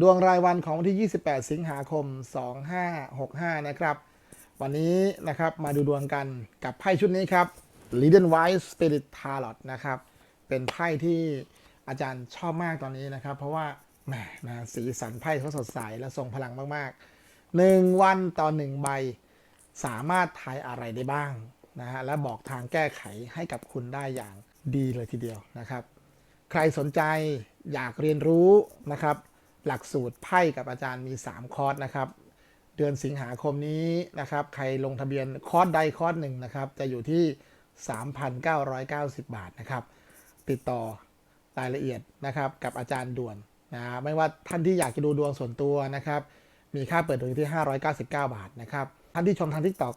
ดวงรายวันของวันที่ 28 สิงหาคม 2565 นะครับ วันนี้นะครับมาดูดวงกันกับไพ่ชุดนี้ครับ l e a d e n White Spirit Tarot นะครับ เป็นไพ่ที่อาจารย์ชอบมากตอนนี้นะครับ เพราะว่าแหมนะสีสันไพ่เขาสดใสและทรงพลังมากๆหนึ่งวันต่อหนึ่งใบ สามารถทายอะไรได้บ้างนะฮะและบอกทางแก้ไขให้กับคุณได้อย่างดีเลยทีเดียวนะครับ ใครสนใจอยากเรียนรู้นะครับ หลักสูตรไพ่กับอาจารย์มี 3 คอร์สนะครับ เดือนสิงหาคมนี้นะครับ ใครลงทะเบียนคอร์สใดคอร์สหนึ่งนะครับ จะอยู่ที่ 3,990 บาทนะครับ ติดต่อรายละเอียดนะครับกับอาจารย์ด่วนนะไม่ว่าท่านที่อยากจะดูดวงส่วนตัวนะครับ มีค่าเปิดดวงอยู่ที่ 599 บาทนะครับ ท่านที่ชมทาง TikTok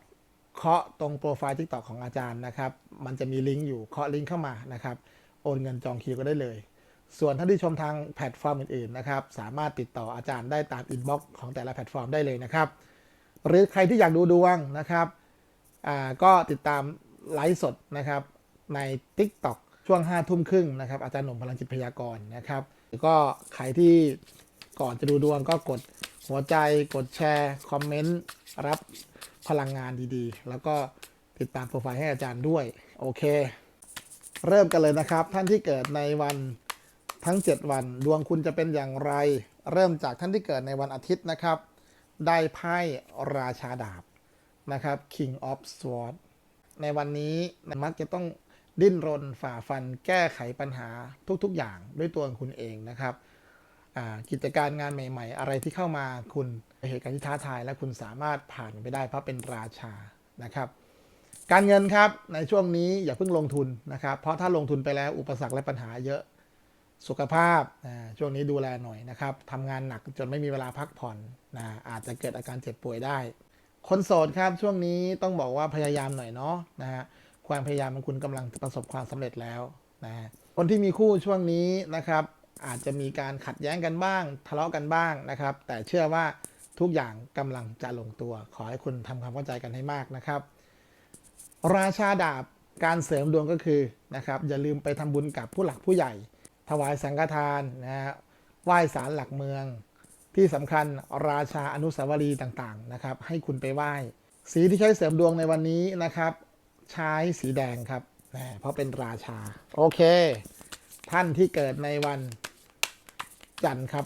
เคาะตรงโปรไฟล์ TikTok ของอาจารย์นะครับ มันจะมีลิงก์อยู่เคาะลิงก์เข้ามานะครับ โอนเงินจองคิวก็ได้เลย ส่วนท่านที่ชมทางแพลตฟอร์มอื่นๆนะครับ สามารถติดต่ออาจารย์ได้ตามอินบ็อกซ์ของแต่ละแพลตฟอร์มได้เลยนะครับ หรือใครที่อยากดูดวงนะครับก็ติดตามไลฟ์สดนะครับใน TikTok ช่วง5ทุ่มครึ่งนะครับอาจารย์หนุ่มพลังจิตพยากรณ์นะครับก็ใครที่ก่อนจะดูดวงก็กดหัวใจกดแชร์คอมเมนต์รับพลังงานดีๆ แล้วก็ติดตามโปรไฟล์ให้อาจารย์ด้วย โอเค เริ่มกันเลยนะครับ ท่านที่เกิดในวัน ทั้ง 7 วันดวงคุณจะเป็นอย่างไร เริ่มจากท่านที่เกิดในวันอาทิตย์นะครับ ได้ไพ่ราชาดาบนะครับ King of Swords ในวันนี้มักจะต้องดิ้นรนฝ่าฟันแก้ไขปัญหาทุกๆ อย่างด้วยตัวคุณเองนะครับกิจการงานใหม่ ๆ อะไรที่เข้ามาคุณเป็นเหตุการณ์ที่ท้าทายและคุณสามารถผ่านไปได้เพราะเป็นราชานะครับ การเงินครับในช่วงนี้อย่าเพิ่งลงทุนนะครับ เพราะถ้าลงทุนไปแล้วอุปสรรคและปัญหาเยอะ สุขภาพช่วงนี้ดูแลหน่อยนะครับทำงานหนักจนไม่มีเวลาพักผ่อนนะอาจจะเกิดอาการเจ็บป่วยได้ คนโสดครับช่วงนี้ต้องบอกว่าพยายามหน่อยเนาะนะฮะความพยายามของคุณกำลังประสบความสำเร็จแล้วนะฮะคนที่มีคู่ช่วงนี้นะครับ อาจจะมีการขัดแย้งกันบ้าง ทะเลาะกันบ้างนะครับ แต่เชื่อว่าทุกอย่างกำลังจะลงตัว ขอให้คุณทำความเข้าใจกันให้มากนะครับ ราชาดาบการเสริมดวงก็คือนะครับอย่าลืมไปทำบุญกับผู้หลักผู้ใหญ่ ถวายสังฆทานนะฮะไหว้ศาลหลักเมือง ที่สำคัญราชาอนุสาวรีย์ต่างๆนะครับให้คุณไปไหว้ สีที่ใช้เสริมดวงในวันนี้นะครับ ใช้สีแดงครับแหมเพราะเป็นราชา โอเค ท่านที่เกิดในวันจันทร์ครับ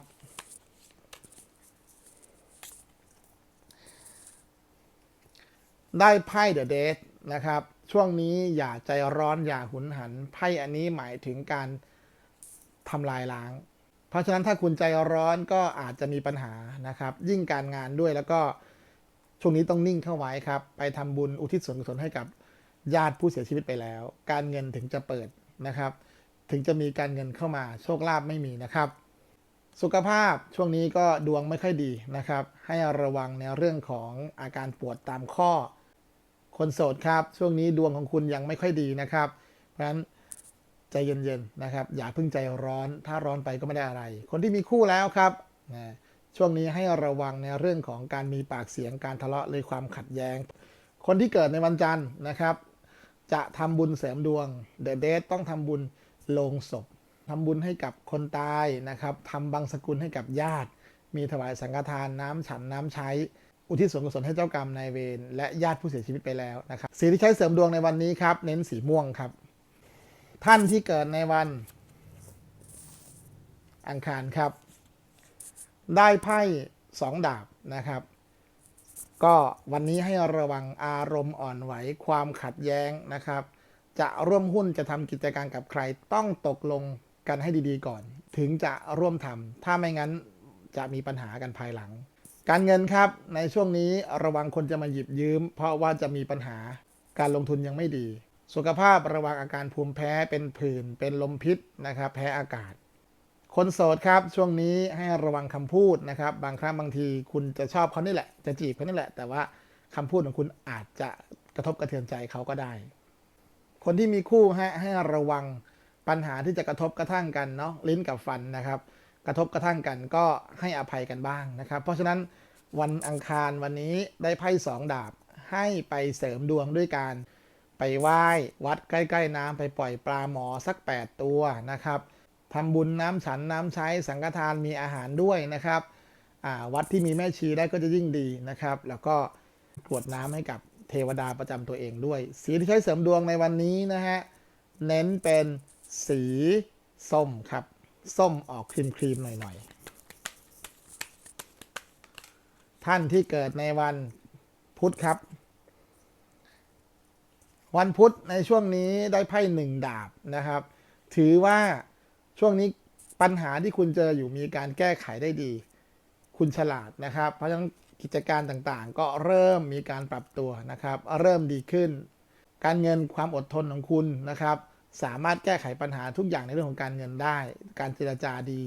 ได้ไพ่เดอะเดทนะครับ ช่วงนี้อย่าใจร้อนอย่าหุนหัน ไพ่อันนี้หมายถึงการ ทำลายล้าง เพราะฉะนั้นถ้าคุณใจร้อนก็อาจจะมีปัญหานะครับ ยิ่งการงานด้วยแล้วก็ช่วงนี้ต้องนิ่งเข้าไว้ครับ ไปทำบุญอุทิศส่วนกุศลให้กับญาติผู้เสียชีวิตไปแล้ว การเงินถึงจะเปิดนะครับ ถึงจะมีการเงินเข้ามาโชคลาภไม่มีนะครับ สุขภาพช่วงนี้ก็ดวงไม่ค่อยดีนะครับ ให้ระวังในเรื่องของอาการปวดตามข้อ คนโสดครับ ช่วงนี้ดวงของคุณยังไม่ค่อยดีนะครับ เพราะฉะนั้น ใจเย็นๆนะครับ อย่าเพิ่งใจร้อน ถ้าร้อนไปก็ไม่ได้อะไร คนที่มีคู่แล้วครับนะช่วงนี้ให้ระวังในเรื่องของการมีปากเสียงการทะเลาะเลยความขัดแย้ง คนที่เกิดในวันจันทร์นะครับ จะทำบุญเสริมดวงเดอะเดทต้องทำบุญลงศพทำบุญให้กับคนตายนะครับทำบังสกุลให้กับญาติ มีถวายสังฆทานน้ำฉันน้ำใช้ อุทิศส่วนกุศลให้เจ้ากรรมนายเวรและญาติผู้เสียชีวิตไปแล้วนะครับสีที่ใช้เสริมดวงในวันนี้ครับ เน้นสีม่วงครับ ท่านที่เกิดในวัน อังคารครับ ได้ไพ่สองดาบนะครับ ก็วันนี้ให้ระวังอารมณ์อ่อนไหวความขัดแย้งนะครับ จะร่วมหุ้นจะทำกิจการกับใครต้องตกลงกันให้ดีๆก่อน ถึงจะร่วมทำถ้าไม่งั้นจะมีปัญหากันภายหลัง การเงินครับในช่วงนี้ระวังคนจะมาหยิบยืม เพราะว่าจะมีปัญหาการลงทุนยังไม่ดี สุขภาพระวังอาการภูมิแพ้เป็นผื่นเป็นลมพิษนะครับ แพ้อากาศ คนโสดครับช่วงนี้ให้ระวังคำพูดนะครับ บางครั้งบางทีคุณจะชอบเขานี่แหละ จะจีบเขานี่แหละ แต่ว่าคำพูดของคุณอาจจะกระทบกระเทือนใจเขาก็ได้ คนที่มีคู่ให้ให้ระวังปัญหาที่จะกระทบกระทั่งกันเนาะลิ้นกับฟันนะครับ กระทบกระทั่งกันก็ให้อภัยกันบ้างนะครับ เพราะฉะนั้นวันอังคารวันนี้ได้ไพ่สองดาบให้ไปเสริมดวงด้วยการ ไปไหว้วัดใกล้ๆ น้ำไปปล่อยปลาหมอสัก 8 ตัวนะครับทำบุญน้ำฉันน้ำใช้สังฆทานมีอาหารด้วยนะครับวัดที่มีแม่ชีได้ก็จะยิ่งดีนะครับ แล้วก็กรวดน้ำให้กับเทวดาประจำตัวเองด้วย สีที่ใช้เสริมดวงในวันนี้นะฮะเน้นเป็นสีส้มครับ ส้มออกครีมครีมๆหน่อยๆ ท่านที่เกิดในวันพุธครับ วันพุธในช่วงนี้ได้ไพ่หนึ่งดาบนะครับ ถือว่าช่วงนี้ปัญหาที่คุณเจออยู่มีการแก้ไขได้ดี คุณฉลาดนะครับ เพราะฉะนั้นกิจการต่างๆ ก็เริ่มมีการปรับตัวนะครับ เริ่มดีขึ้น การเงินความอดทนของคุณนะครับ สามารถแก้ไขปัญหาทุกอย่างในเรื่องของการเงินได้ การเจรจาดี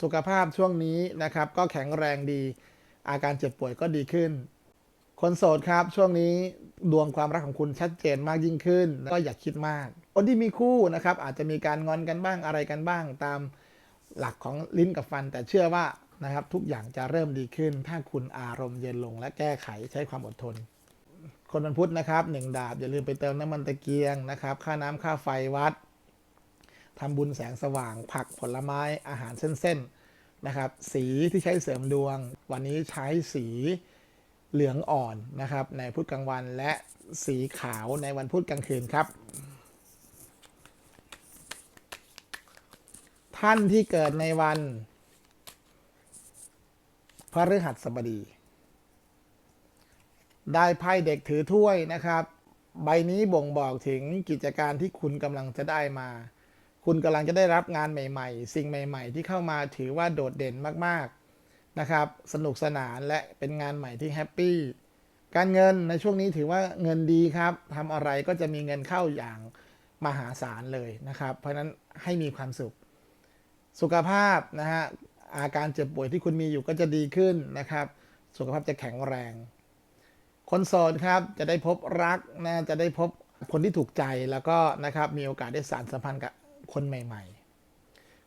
สุขภาพช่วงนี้นะครับ ก็แข็งแรงดี อาการเจ็บป่วยก็ดีขึ้น คนโสดครับช่วงนี้ดวงความรักของคุณชัดเจนมากยิ่งขึ้น ก็อย่าคิดมาก คนที่มีคู่นะครับ อาจจะมีการงอนกันบ้างอะไรกันบ้าง ตามหลักของลิ้นกับฟัน แต่เชื่อว่านะครับ ทุกอย่างจะเริ่มดีขึ้น ถ้าคุณอารมณ์เย็นลง และแก้ไขใช้ความอดทน คนวันพุธนะครับหนึ่งดาบ อย่าลืมไปเติมน้ำมันตะเกียงนะครับ ค่าน้ำค่าไฟวัดทำบุญแสงสว่าง ผักผลไม้อาหารเส้นๆนะครับ สีที่ใช้เสริมดวง วันนี้ใช้สี เหลืองอ่อนนะครับ ในพุธกลางวันและสีขาวในวันพุธกลางคืนครับ ท่านที่เกิดในวันพฤหัสบดี ได้ไพ่เด็กถือถ้วยนะครับ ใบนี้บ่งบอกถึงกิจการที่คุณกำลังจะได้มา คุณกำลังจะได้รับงานใหม่ ๆ สิ่งใหม่ ๆ ที่เข้ามาถือว่าโดดเด่นมากๆ นะครับ สนุกสนานและเป็นงานใหม่ที่แฮปปี้การเงินในช่วงนี้ถือว่าเงินดีครับทำอะไรก็จะมีเงินเข้าอย่างมหาศาลเลยนะครับ เพราะนั้นให้มีความสุข สุขภาพนะฮะอาการเจ็บป่วยที่คุณมีอยู่ก็จะดีขึ้นนะครับ สุขภาพจะแข็งแรง คนโสดครับจะได้พบรักนะจะได้พบคนที่ถูกใจแล้วก็นะครับมีโอกาสได้สานสัมพันธ์กับคนใหม่ ๆ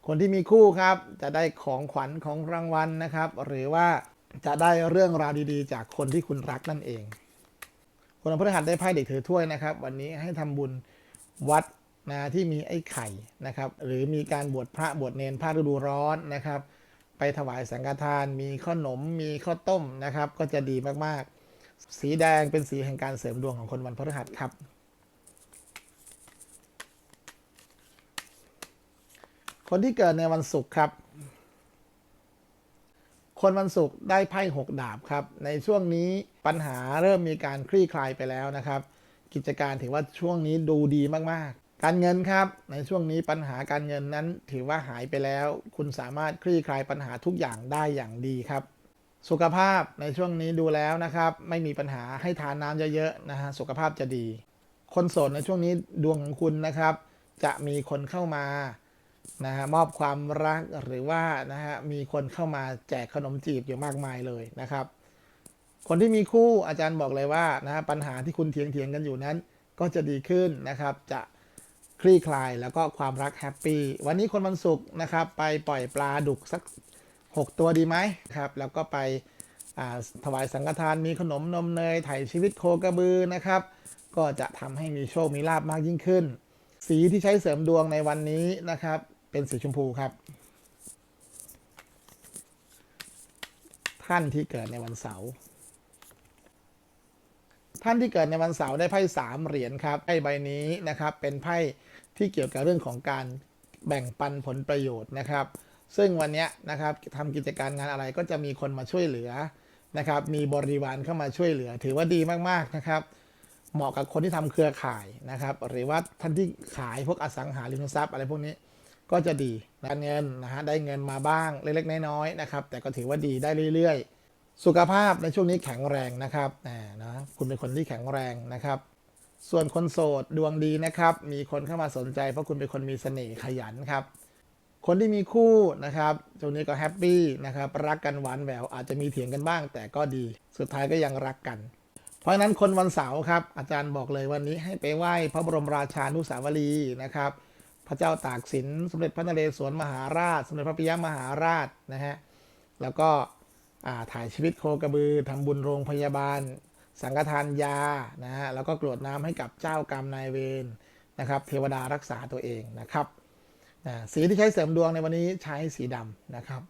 คนที่มีคู่ครับ จะได้ของขวัญของรางวัลนะครับ หรือว่าจะได้เรื่องราวดีๆ จากคนที่คุณรักนั่นเอง คนพฤหัสได้ไพ่เด็กถือถ้วยนะครับ วันนี้ให้ทำบุญวัดนะที่มีไอ้ไข่นะครับ หรือมีการบวชพระบวชเนนภาคฤดูร้อนนะครับ ไปถวายสังฆทาน มีขนม มีข้าวต้มนะครับ ก็จะดีมากๆ สีแดงเป็นสีแห่งการเสริมดวงของคนวันพฤหัสครับ คนที่เกิดในวันศุกร์ครับ คนวันศุกร์ได้ไพ่หกดาบครับ ในช่วงนี้ปัญหาเริ่มมีการคลี่คลายไปแล้วนะครับ กิจการถือว่าช่วงนี้ดูดีมากๆ การเงินครับ ในช่วงนี้ปัญหาการเงินนั้นถือว่าหายไปแล้ว คุณสามารถคลี่คลายปัญหาทุกอย่างได้อย่างดีครับ สุขภาพในช่วงนี้ดูแล้วนะครับ ไม่มีปัญหาให้ทานน้ำเยอะๆนะฮะสุขภาพจะดี คนโสดในช่วงนี้ดวงของคุณนะครับ จะมีคนเข้ามา นะฮะมอบความรักหรือว่านะฮะมีคนเข้ามาแจกขนมจีบอยู่มากมายเลยนะครับ คนที่มีคู่อาจารย์บอกเลยว่านะฮะปัญหาที่คุณเถียงเถียงกันอยู่นั้น ก็จะดีขึ้นนะครับ จะคลี่คลายแล้วก็ความรักแฮปปี้วันนี้คนวันศุกร์นะครับ ไปปล่อยปลาดุกสัก 6 ตัวดีไหมครับแล้วก็ไปถวายสังฆทานมีขนมนมเนยไถ่ชีวิตโคกระบือนะครับ ก็จะทำให้มีโชคมีลาบมากยิ่งขึ้น สีที่ใช้เสริมดวงในวันนี้นะครับ เป็นสีชมพูครับ ท่านที่เกิดในวันเสาร์ท่านที่เกิดในวันเสาร์ได้ไพ่สามเหรียญครับไพ่ใบนี้นะครับ เป็นไพ่ที่เกี่ยวกับเรื่องของการแบ่งปันผลประโยชน์นะครับ ซึ่งวันนี้นะครับทำกิจการงานอะไรก็จะมีคนมาช่วยเหลือนะครับ มีบริวารเข้ามาช่วยเหลือ ถือว่าดีมากๆนะครับ เหมาะกับคนที่ทำเครือข่ายนะครับ หรือว่าท่านที่ขายพวกอสังหาริมทรัพย์อะไรพวกนี้ ก็จะดีการเงินนะฮะได้เงินมาบ้างเล็กๆน้อยๆนะครับ แต่ก็ถือว่าดีได้เรื่อยๆ สุขภาพในช่วงนี้แข็งแรงนะครับอ่นะคุณเป็นคนที่แข็งแรงนะครับ ส่วนคนโสดดวงดีนะครับ มีคนเข้ามาสนใจเพราะคุณเป็นคนมีเสน่ห์ขยันครับ คนที่มีคู่นะครับช่วงนี้ก็แฮปปี้นะครับรักกันหวานแหววอาจจะมีเถียงกันบ้าง แต่ก็ดีสุดท้ายก็ยังรักกันเพราะฉะนั้นคนวันเสาร์ครับอาจารย์บอกเลยวันนี้ให้ไปไหว้พระบรมราชานุสาวรีนะครับ พระเจ้าตากสิน สมเด็จพระนเรศวรมหาราช สมเด็จพระปิยมหาราชนะฮะ แล้วก็ถ่ายชีวิตโคกระบือทำบุญโรงพยาบาล สังฆทานยา นะฮะ แล้วก็กรวดน้ำให้กับเจ้ากรรมนายเวรนะครับ เทวดารักษาตัวเองนะครับ สีที่ใช้เสริมดวงในวันนี้ใช้สีดำนะครับ